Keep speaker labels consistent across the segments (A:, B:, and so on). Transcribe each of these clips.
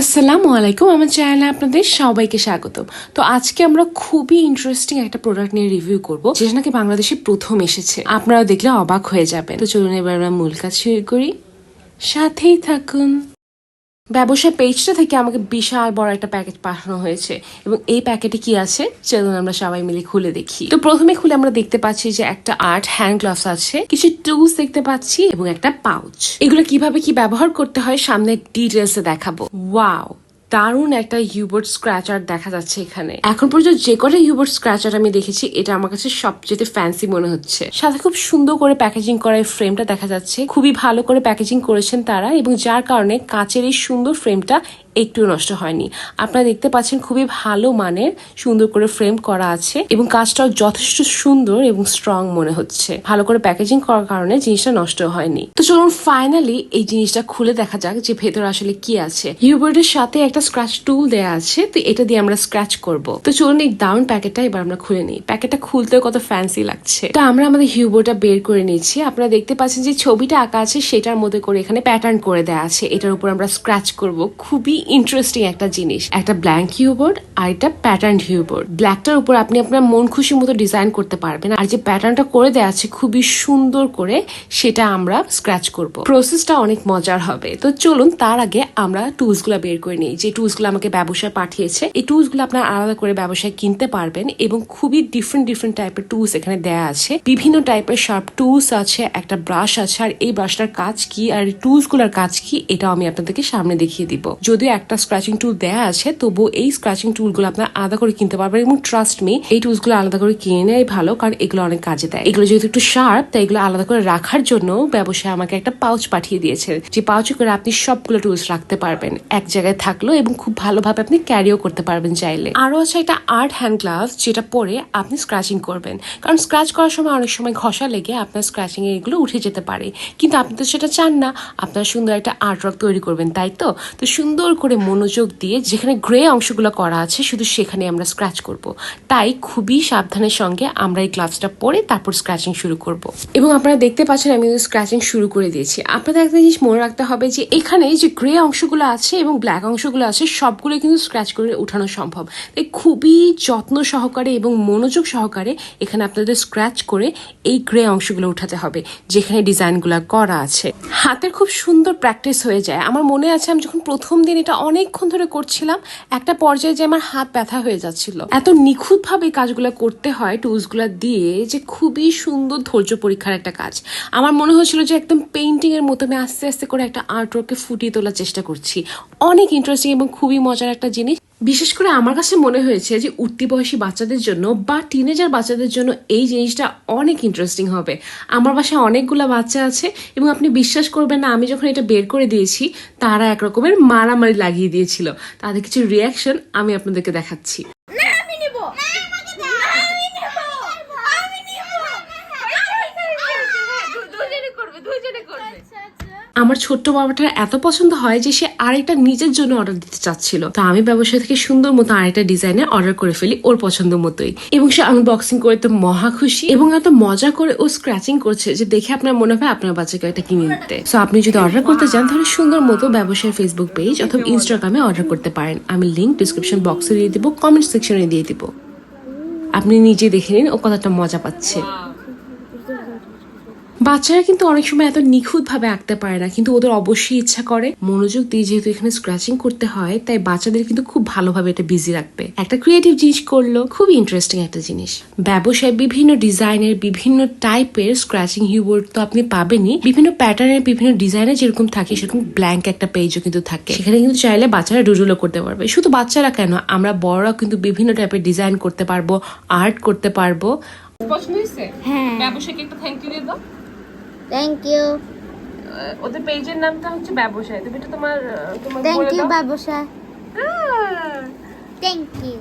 A: আসসালামু আলাইকুম আমার চ্যানেলে আপনাদের সবাইকে স্বাগত তো আজকে আমরা খুবই ইন্টারেস্টিং একটা প্রোডাক্ট নিয়ে রিভিউ করব, যেটা নাকি বাংলাদেশে প্রথম এসেছে। আপনারা দেখলে অবাক হয়ে যাবেন। তো চলুন এবার আমরা মূল কাজ শুরু করি। সাথেই থাকুন। ব্যবসা পেজটা থেকে আমাকে বিশাল বড় একটা প্যাকেট পাঠানো হয়েছে। এবং এই প্যাকেটে কি আছে? চলুন আমরা সবাই মিলে খুলে দেখি। তো প্রথমে খুলে আমরা দেখতে পাচ্ছি যে একটা আর্ট হ্যান্ড গ্লাভস আছে, কিছু টুলস দেখতে পাচ্ছি এবং একটা পাউচ এগুলো কীভাবে কি ব্যবহার করতে হয় সামনে ডিটেলসে দেখাবো। ওয়াও দারুণ একটা ইউবোর্ড স্ক্র্যাচার দেখা যাচ্ছে এখানে। এখন পর্যন্ত যে কটা ইউবোর্ড স্ক্র্যাচার আমি দেখেছি, এটা আমার কাছে সবচেয়ে ফ্যান্সি মনে হচ্ছে। সাথে খুব সুন্দর করে প্যাকেজিং করা এই ফ্রেমটা দেখা যাচ্ছে। খুবই ভালো করে প্যাকেজিং করেছেন তারা এবং যার কারণে কাঁচের এই সুন্দর ফ্রেমটা একটু নষ্ট হয়নি। আপনারা দেখতে পাচ্ছেন খুবই ভালো মানের সুন্দর করে ফ্রেম করা আছে এবং কাজটাও যথেষ্ট সুন্দর এবং স্ট্রং মনে হচ্ছে। ভালো করে প্যাকেজিং করার কারণে জিনিসটা নষ্ট হয়নি। তো চলুন ফাইনালি এই জিনিসটা খুলে দেখা যাক যে ভেতরে আসলে কি আছে। হিউবার্ডের সাথে একটা স্ক্র্যাচ টুল দেয়া আছে, তো এটা দিয়ে আমরা স্ক্র্যাচ করব। তো চলুন এই দাউন প্যাকেটটা এবার আমরা খুলে নিই। প্যাকেটটা খুলতেও কত ফ্যান্সি লাগছে। তো আমরা আমাদের হিউবোর্ডটা বের করে নিচ্ছি আপনারা দেখতে পাচ্ছেন যে ছবিটা আঁকা আছে, সেটার মধ্যে করে এখানে প্যাটার্ন করে দেওয়া আছে। এটার উপর আমরা স্ক্র্যাচ করব। খুবই ইন্টারেস্টিং একটা জিনিস। একটা ব্ল্যাঙ্ক হিউবোর্ড আর একটা প্যাটার্ন হিউবোর্ড ব্ল্যাকটার উপর আপনি আপনার মন খুশি মতো ডিজাইন করতে পারবেন আর যে প্যাটার্নটা করে দেওয়া আছে খুবই সুন্দর করে সেটা আমরা স্ক্র্যাচ করব। প্রসেসটা অনেক মজার হবে। তো চলুন তার আগে আমরা টুলসগুলা বের করে নিই। যে টুলসগুলো আমাকে ব্যবসায় পাঠিয়েছে, এই টুলসগুলো আপনার আলাদা করে ব্যবসায় কিনতে পারবেন এবং খুবই ডিফারেন্ট ডিফারেন্ট টাইপের টুলস এখানে দেয়া আছে। বিভিন্ন টাইপের শার্প টুলস আছে, একটা ব্রাশ আছে, আর এই ব্রাশটার কাজ কি, আর টুলসগুলার কাজ কি, এটাও আমি আপনাদেরকে সামনে দেখিয়ে দিব। যদিও একটা স্ক্র্যাচিং টুল দেয়া আছে তবু এই স্ক্র্যাচিং টুলগুলো আপনার আলাদা করে কিনতে পারবেন এবং ট্রাস্ট মি এই টুলসগুলো আলাদা করে কিনে নেয় ভালো কারণ এগুলো অনেক কাজে দেয়। এগুলো যেহেতু একটু শার্প তাই এগুলো আলাদা করে রাখার জন্য ব্যবসায় আমাকে একটা পাউচ পাঠিয়ে দিয়েছে, যে পাউচে করে আপনি সবগুলো টুলস রাখতে পারবেন। এক জায়গায় থাকল এবং খুব ভালোভাবে আপনি ক্যারিও করতে পারবেন চাইলে। আরও আছে একটা আর্ট হ্যান্ড গ্লাভস যেটা পরে আপনি স্ক্র্যাচিং করবেন। কারণ স্ক্র্যাচ করার সময় অনেক সময় ঘষা লেগে আপনার স্ক্র্যাচিং এগুলো উঠে যেতে পারে। কিন্তু আপনি তো সেটা চান না, আপনার সুন্দর একটা আর্ট ওয়ার্ক তৈরি করবেন, তাই তো? তো সুন্দর করে মনোযোগ দিয়ে যেখানে গ্রে অংশগুলো করা আছে, শুধু সেখানে আমরা স্ক্র্যাচ করব। তাই খুবই সাবধানের সঙ্গে আমরা এই গ্লাভসটা পরে তারপর স্ক্র্যাচিং শুরু করব। এবং আপনারা দেখতে পাচ্ছেন আমি স্ক্র্যাচিং শুরু করে দিয়েছি। আপনাদের একটা জিনিস মনে রাখতে হবে যে এখানে যে গ্রে অংশগুলো আছে এবং ব্ল্যাক অংশগুলো আছে সবগুলো কিন্তু স্ক্র্যাচ করে উঠানো সম্ভব। তাই খুবই যত্ন সহকারে এবং মনোযোগ সহকারে এখানে আপনাদের স্ক্র্যাচ করে এই গ্রে অংশগুলো উঠাতে হবে, যেখানে ডিজাইনগুলো করা আছে। হাতের খুব সুন্দর প্র্যাকটিস হয়ে যায়। আমার মনে আছে আমি যখন প্রথম দিন এটা অনেকক্ষণ ধরে করছিলাম, একটা পর্যায়ে যে আমার হাত ব্যথা হয়ে যাচ্ছিল। এত নিখুঁতভাবে কাজগুলো করতে হয়, টুলসগুলো দিয়ে যে খুবই সুন্দর ধৈর্য পরীক্ষার একটা কাজ। আমার মনে হয়েছিল যে একদম পেন্টিং এর মতো আমি আস্তে আস্তে করে একটা আর্ট ওয়ার্ককে ফুটিয়ে তোলার চেষ্টা করছি। অনেক ইন্টারেস্টিং এবং খুবই মজার একটা জিনিস। বিশেষ করে আমার কাছে মনে হয়েছে যে উঠতি বয়সী বাচ্চাদের জন্য বা টিনেজার বাচ্চাদের জন্য এই জিনিসটা অনেক ইন্টারেস্টিং হবে। আমার বাসায় অনেকগুলো বাচ্চা আছে এবং আপনি বিশ্বাস করবেন না, আমি যখন এটা বের করে দিয়েছি, তারা একরকমের মারামারি লাগিয়ে দিয়েছিল। তাদের কিছু রিয়াকশন আমি আপনাদেরকে দেখাচ্ছি
B: না আমি নিব না আমাকে দাও আমি নিব আমি নিব দুজনে করবে দুজনে করবে আচ্ছা আচ্ছা
A: আমার ছোট্ট বাবাটার এত পছন্দ হয় যে সে আরেকটা নিজের জন্য অর্ডার দিতে চাচ্ছিল। তো আমি ব্যবসা থেকে সুন্দর মতো আরেকটা ডিজাইনে অর্ডার করে ফেলি ওর পছন্দ মতোই। এবং সে আনবক্সিং করে তো মহা খুশি এবং এত মজা করে ও স্ক্র্যাচিং করছে যে দেখে আপনার মনে হয় আপনার বাচ্চাকে এটা কিনে দিতে। সো আপনি যদি অর্ডার করতে চান তাহলে সুন্দর মতো ব্যবসার ফেসবুক পেজ অথবা ইনস্টাগ্রামে অর্ডার করতে পারেন। আমি লিঙ্ক ডিসক্রিপশন বক্সে দিয়ে দিব কমেন্ট সেকশনে দিয়ে দিব। আপনি নিজে দেখে নিন ও কতটা মজা পাচ্ছে। বাচ্চারা কিন্তু অনেক সময় এত নিখুঁত ভাবে আঁকতে পারে না, কিন্তু ওদের অবশ্যই ইচ্ছা করে। মনোযোগ দিয়ে যেহেতু এখানে স্ক্র্যাচিং করতে হয়, তাই বাচ্চাদের কিন্তু খুব ভালোভাবে এটা বিজি রাখবে। একটা ক্রিয়েটিভ জিনিস করল, খুবই ইন্টারেস্টিং একটা জিনিস। ব্যবসায় বিভিন্ন ডিজাইনের, বিভিন্ন টাইপের স্ক্র্যাচিং হিউবোর্ড তো আপনি পাবেনই। বিভিন্ন প্যাটার্নের বিভিন্ন ডিজাইনের যেরকম থাকে, সেরকম ব্ল্যাঙ্ক একটা পেজও কিন্তু থাকে। সেখানে কিন্তু চাইলে বাচ্চারা ডুডুলও করতে পারবে। শুধু বাচ্চারা কেন, আমরা বড়রা কিন্তু বিভিন্ন টাইপের ডিজাইন করতে পারব আর্ট করতে পারব। পছন্দ হয়েছে?
B: হ্যাঁ।
A: ব্যবসায়কে একটা থ্যাংক ইউ দিয়ে দাও।
B: থ্যাংক ইউ
A: ওদের পেজের নামটা হচ্ছে ব্যবসায়। তুমি এটা তোমার তোমার
B: থ্যাংক ইউ
A: ব্যবসায়
B: থ্যাংক ইউ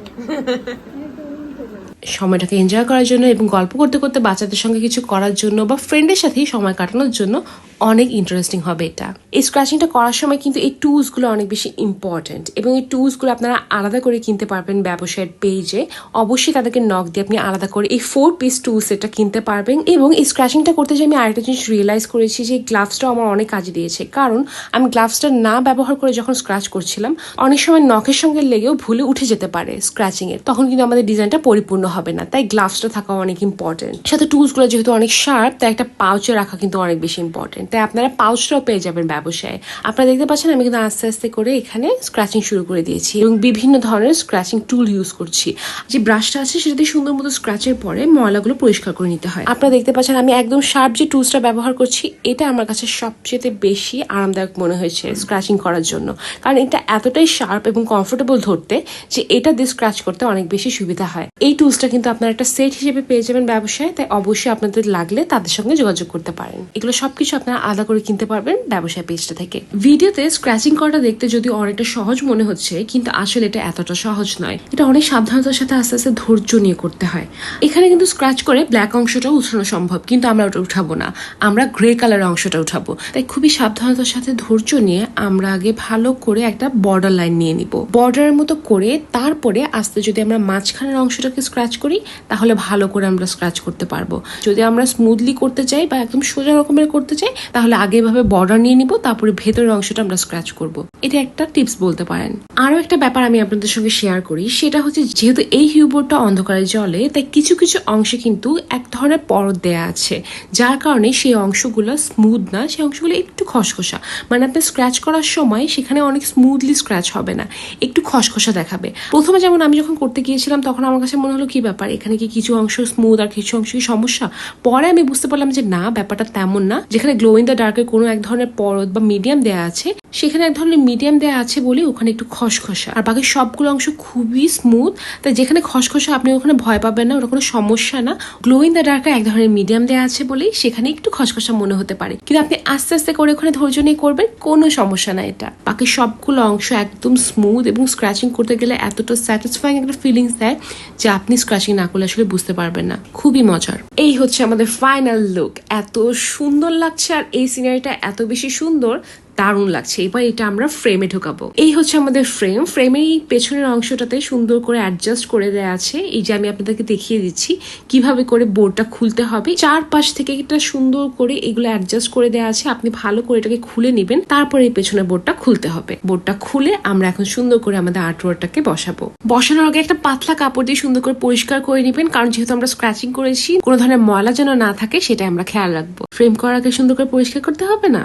A: সময়টাকে এনজয় করার জন্য এবং গল্প করতে করতে বাচ্চাদের সঙ্গে কিছু করার জন্য বা ফ্রেন্ডের সাথেই সময় কাটানোর জন্য অনেক ইন্টারেস্টিং হবে এটা। এই স্ক্র্যাচিংটা করার সময় কিন্তু এই টুলসগুলো অনেক বেশি ইম্পর্ট্যান্ট এবং এই টুলসগুলো আপনারা আলাদা করে কিনতে পারবেন ব্যবসায়ের পেজে অবশ্যই তাদেরকে নক দিয়ে আপনি আলাদা করে এই ফোর পিস টুলস এটা কিনতে পারবেন এবং এই স্ক্র্যাচিংটা করতে যে আমি আরেকটা জিনিস রিয়েলাইজ করেছি যে গ্লাভসটাও আমার অনেক কাজে দিয়েছে। কারণ আমি গ্লাভসটা না ব্যবহার করে যখন স্ক্র্যাচ করছিলাম, অনেক সময় নখের সঙ্গে লেগেও ভুলে উঠে যেতে পারে স্ক্র্যাচিং এর তখন কিন্তু আমাদের ডিজাইনটা পরিপূর্ণ হবে না। তাই গ্লাভসটা থাকা অনেক ইম্পর্টেন্ট সাথে টুলসগুলো যেহেতু অনেক শার্প তাই একটা পাউচে রাখা কিন্তু অনেক বেশি ইম্পর্টেন্ট তাই আপনারা পাউচটাও পেয়ে যাবেন ব্যবসায়। আপনারা দেখতে পাচ্ছেন আমি কিন্তু আস্তে আস্তে করে এখানে স্ক্র্যাচিং শুরু করে দিয়েছি এবং বিভিন্ন ধরনের স্ক্র্যাচিং টুল ইউজ করছি। যে ব্রাশটা আছে সেটা দিয়ে সুন্দর মতো স্ক্র্যাচের পরে ময়লাগুলো পরিষ্কার করে নিতে হয়। আপনারা দেখতে পাচ্ছেন আমি একদম শার্প যে টুলসটা ব্যবহার করছি, এটা আমার কাছে সবচেয়ে বেশি আরামদায়ক মনে হয়েছে স্ক্র্যাচিং করার জন্য। কারণ এটা এতটাই শার্প এবং কমফোর্টেবল ধরতে যে এটা দিয়ে স্ক্র্যাচ করতে অনেক বেশি সুবিধা হয়। এই টুলসটা কিন্তু আপনারা একটা সেট হিসেবে পেয়ে যাবেন ব্যবসায়, তাই অবশ্যই আপনাদের লাগলে তাদের সঙ্গে যোগাযোগ করতে পারেন। এগুলো সবকিছু আপনারা আলাদা করে কিনতে পারবেন ব্যবসায় পেজটা থেকে। ভিডিওতে স্ক্র্যাচিং করাটা দেখতে যদি অনেকটা সহজ মনে হচ্ছে, কিন্তু আসলে এটা এতটা সহজ নয়। এটা অনেক সাবধানতার সাথে আস্তে আস্তে ধৈর্য নিয়ে করতে হয়। এখানে কিন্তু স্ক্র্যাচ করে ব্ল্যাক অংশটাও উঠানো সম্ভব, কিন্তু আমরা ওটা উঠাবো না। আমরা গ্রে কালারের অংশটা উঠাবো। তাই খুবই সাবধানতার সাথে ধৈর্য নিয়ে আমরা আগে ভালো করে একটা বর্ডার লাইন নিয়ে নিব। বর্ডারের মতো করে তারপরে আস্তে যদি আমরা মাঝখানের অংশটাকে স্ক্র্যাচ করি, তাহলে ভালো করে আমরা স্ক্র্যাচ করতে পারব। যদি আমরা স্মুথলি করতে চাই বা একদম সোজা রকমের করতে চাই, তাহলে আগে এভাবে বর্ডার নিয়ে নিব, তারপরে ভেতরের অংশটা আমরা স্ক্র্যাচ করব। এটা একটা টিপস বলতে পারেন। আরও একটা ব্যাপার আমি আপনাদের সঙ্গে শেয়ার করি, সেটা হচ্ছে যেহেতু এই হিউবোর্ডটা অন্ধকারে জলে তাই কিছু কিছু অংশে কিন্তু এক ধরনের পরত দেয়া আছে, যার কারণে সেই অংশগুলো স্মুথ না, সেই অংশগুলো একটু খসখসা। মানে আপনি স্ক্র্যাচ করার সময় সেখানে অনেক স্মুথলি স্ক্র্যাচ হবে না, একটু খসখসা দেখাবে। প্রথমে যেমন আমি যখন করতে গিয়েছিলাম, তখন আমার কাছে মনে হলো কি ব্যাপার? এখানে কি কিছু অংশ স্মুথ আর কিছু অংশ কি সমস্যা? পরে আমি বুঝতে পারলাম যে না, ব্যাপারটা তেমন না। যেখানে গ্লো ইন দ্য ডার্কের কোনো এক ধরনের পরত বা মিডিয়াম দেয়া আছে সেখানে এক ধরনের মিডিয়াম দেয়া আছে বলে ওখানে একটু খসখসা। আর বাকি সবগুলো অংশ খুবই স্মুথ তাই যেখানে খসখসা আপনি ওখানে ভয় পাবেন না, ওটা কোনো সমস্যা না। গ্লো ইন দ্য ডার্কের এক ধরনের মিডিয়াম দেয়া আছে বলেই সেখানে একটু খসখসা মনে হতে পারে। কিন্তু আপনি আস্তে আস্তে করে ওখানে ধৈর্য নিয়ে করবেন, কোনো সমস্যা না এটা। বাকি সবগুলো অংশ একদম স্মুথ এবং স্ক্র্যাচিং করতে গেলে এতটা স্যাটিসফাইং একটা ফিলিংস দেয় যে আপনি স্ক্র্যাচিং না করলে আসলে বুঝতে পারবেন না। খুবই মজার। এই হচ্ছে আমাদের ফাইনাল লুক এত সুন্দর লাগছে আর এই সিনারিটা এত বেশি সুন্দর দারুণ লাগছে। এবার এটা আমরা ফ্রেমে ঢোকাবো। এই হচ্ছে আমাদের ফ্রেম ফ্রেমের এই পেছনের অংশটাতে সুন্দর করে অ্যাডজাস্ট করে দেওয়া আছে। এই যে আমি আপনাদেরকে দেখিয়ে দিচ্ছি কীভাবে করে বোর্ডটা খুলতে হবে। চারপাশ থেকে এটা সুন্দর করে এগুলো অ্যাডজাস্ট করে দেওয়া আছে। আপনি ভালো করে এটাকে খুলে নেবেন। তারপরে এই পেছনের বোর্ডটা খুলতে হবে। বোর্ডটা খুলে আমরা এখন সুন্দর করে আমাদের আর্টওয়ার্কটাকে বসাবো। বসানোর আগে একটা পাতলা কাপড় দিয়ে সুন্দর করে পরিষ্কার করে নেবেন। কারণ যেহেতু আমরা স্ক্র্যাচিং করেছি, কোনো ধরনের ময়লা যেন না থাকে সেটা আমরা খেয়াল রাখব। ফ্রেম করার আগে সুন্দর করে পরিষ্কার করতে হবে না?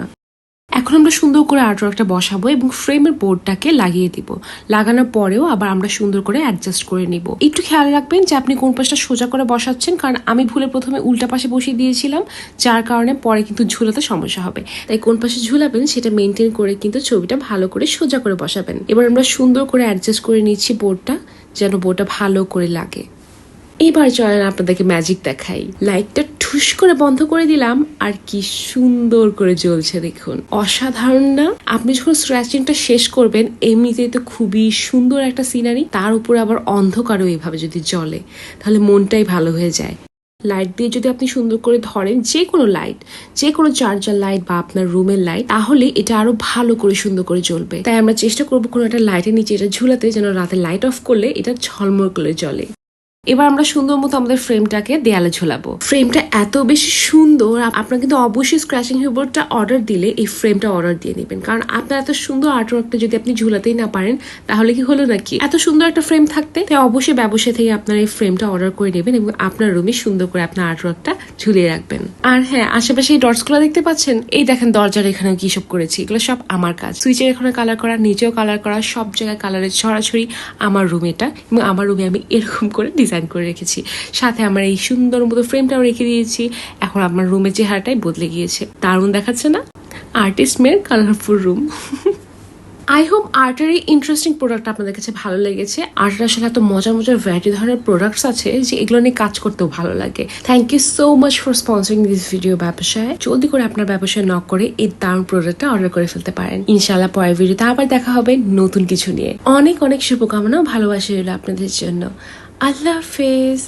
A: এখন আমরা সুন্দর করে আর্টওয়ার্কটা বসাবো এবং ফ্রেমের বোর্ডটাকে লাগিয়ে দিব। লাগানোর পরেও আবার আমরা সুন্দর করে অ্যাডজাস্ট করে নিব। একটু খেয়াল রাখবেন যে আপনি কোন পাশটা সোজা করে বসাচ্ছেন, কারণ আমি ভুলে প্রথমে উল্টা পাশে বসিয়ে দিয়েছিলাম, যার কারণে পরে কিন্তু ঝুলাতে সমস্যা হবে। তাই কোন পাশে ঝুলাবেন সেটা মেনটেন করে কিন্তু ছবিটা ভালো করে সোজা করে বসাবেন। এবার আমরা সুন্দর করে অ্যাডজাস্ট করে নিচ্ছি বোর্ডটা, যেন বোর্ডটা ভালো করে লাগে। এবার চলেন আপনাদেরকে ম্যাজিক দেখাই। লাইটটা ঠুস করে বন্ধ করে দিলাম, আর কি সুন্দর করে জ্বলছে দেখুন। অসাধারণ না? আপনি যখন স্ক্র্যাচিংটা শেষ করবেন, এমনিতেই তো খুবই সুন্দর একটা সিনারি তার উপরে আবার অন্ধকারও এভাবে যদি জ্বলে, তাহলে মনটাই ভালো হয়ে যায়। লাইট দিয়ে যদি আপনি সুন্দর করে ধরেন যে কোনো লাইট যে কোনো চার্জার লাইট বা আপনার রুমের লাইট তাহলে এটা আরও ভালো করে সুন্দর করে জ্বলবে। তাই আমরা চেষ্টা করব কোনো একটা লাইটের নিচে এটা ঝুলাতে, যেন রাতে লাইট অফ করলে এটা ঝলমল করে জ্বলে। এবার আমরা সুন্দর মতো আমাদের ফ্রেমটাকে দেয়ালে ঝোলাবো। ফ্রেমটা এত বেশি সুন্দর আপ- আপনারা কিন্তু অবশ্যই স্ক্র্যাচিং হিউবোর্ডটা অর্ডার দিলে এই ফ্রেমটা অর্ডার দিয়ে নেবেন। কারণ আপনার এত সুন্দর আর্টওয়ার্কটা যদি আপনি ঝুলাতেই না পারেন, তাহলে কি হলো নাকি? এত সুন্দর একটা ফ্রেম থাকতে, তাই অবশ্যই ব্যবসা থেকে আপনার এই ফ্রেমটা অর্ডার করে নেবেন এবং আপনার রুমে সুন্দর করে আপনার আর্টওয়ার্কটা ঝুলিয়ে রাখবেন। আর হ্যাঁ আশেপাশে এই ডটসগুলো দেখতে পাচ্ছেন? এই দেখেন দরজার এখানে কি সব করেছি, এগুলো সব আমার কাজ। সুইচের এখানে কালার করা, নিচেও কালার করা, সব জায়গায় কালারের ছড়াছড়ি আমার রুমে এটা এবং আমার রুমে আমি এরকম করে ডিজাইন করে রেখেছি। সাথে আমার এই সুন্দর মতো ফ্রেমটাও রেখে দিয়েছি। এখন আমার রুমের চেহারাটাই বদলে গিয়েছে। দারুণ দেখাচ্ছে না? আর্টিস্ট মেয়ের কালারফুল রুম আই হোপ আর্টের এই ইন্টারেস্টিং প্রোডাক্ট আপনাদের কাছে ভালো লেগেছে। আর্টের আসলে এত মজার মজার ভ্যারাইটি ধরনের প্রোডাক্টস আছে যে এগুলো নিয়ে কাজ করতেও ভালো লাগে। Thank you so much for sponsoring this video ব্যবসায়। জলদি করে আপনার ব্যবসায় নক করে এই দারুণ প্রোডাক্টটা অর্ডার করে ফেলতে পারেন। ইনশাল্লাহ পরের ভিডিওতে আবার দেখা হবে নতুন কিছু নিয়ে। অনেক অনেক শুভকামনা ভালোবাসা রইল আপনাদের জন্য। আল্লাহ হাফেজ